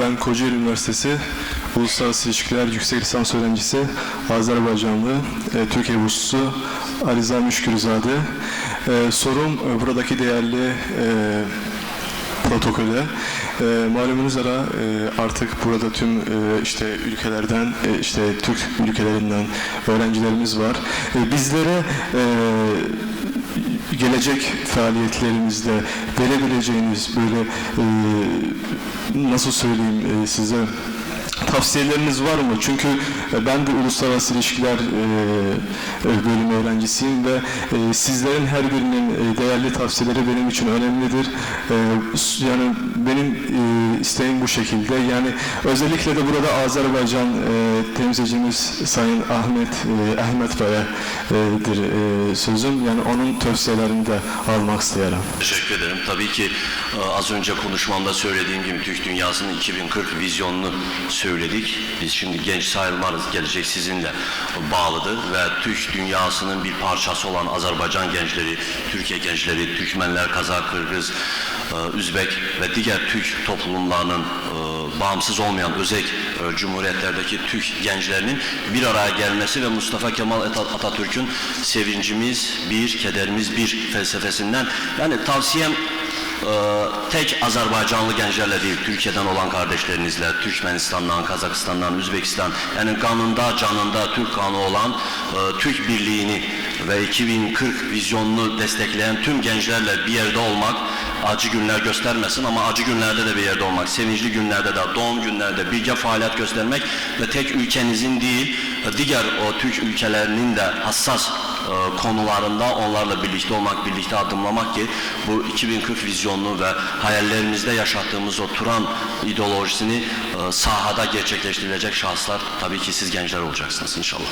ben Kocaeli Üniversitesi Uluslararası İlişkiler Yüksek Lisans Öğrencisi Azerbaycanlı e, Türkiye burslusu Aliza Müşkürüzade. E, sorum e, buradaki değerli e, protokole. E, malumunuz üzere e, artık burada tüm e, işte ülkelerden e, işte Türk ülkelerinden öğrencilerimiz var. E, bizlere e, gelecek faaliyetlerimizde verebileceğiniz böyle e, nasıl söyleyeyim e, size tavsiyeleriniz var mı? Çünkü e, ben de uluslararası ilişkiler e, bölümü öğrencisiyim ve e, sizlerin her birinin değerli tavsiyeleri benim için önemlidir. Yani benim isteğim bu şekilde. Yani özellikle de burada Azerbaycan e, temsilcimiz Sayın Ahmet e, Ahmet Bey'edir e, sözüm. Yani onun tavsiyelerini de almak isterim. Teşekkür ederim. Tabii ki e, az önce konuşmamda söylediğim gibi Türk dünyasının 2040 vizyonunu söyledik. Biz şimdi genç sayılmarız. Gelecek sizinle bağlıdır ve Türk dünyasının bir parçası olan Azerbaycan gençleri, Türkiye gençleri, Türkmenler, Kazak, Kırgız, e, Üzbek ve diğer Türk toplumlarının e, bağımsız olmayan özel e, cumhuriyetlerdeki Türk gençlerinin bir araya gelmesi ve Mustafa Kemal Ata- Atatürk'ün sevincimiz bir, kederimiz bir felsefesinden yani tavsiyem e, tek Azerbaycanlı gençlerle değil, Türkiye'den olan kardeşlerinizle, Türkmenistan'dan, Kazakistan'dan, Üzbekistan, yani kanında, canında Türk kanı olan e, Türk birliğini ve 2040 vizyonunu destekleyen tüm gençlerle bir yerde olmak, acı günler göstermesin ama acı günlerde de bir yerde olmak, sevinçli günlerde de, doğum günlerde birce faaliyet göstermek ve tek ülkenizin değil, diğer o Türk ülkelerinin de hassas e, konularında onlarla birlikte olmak, birlikte adımlamak ki bu 2040 vizyonunu ve hayallerimizde yaşattığımız o Turan ideolojisini e, sahada gerçekleştirilecek şahıslar tabii ki siz gençler olacaksınız inşallah.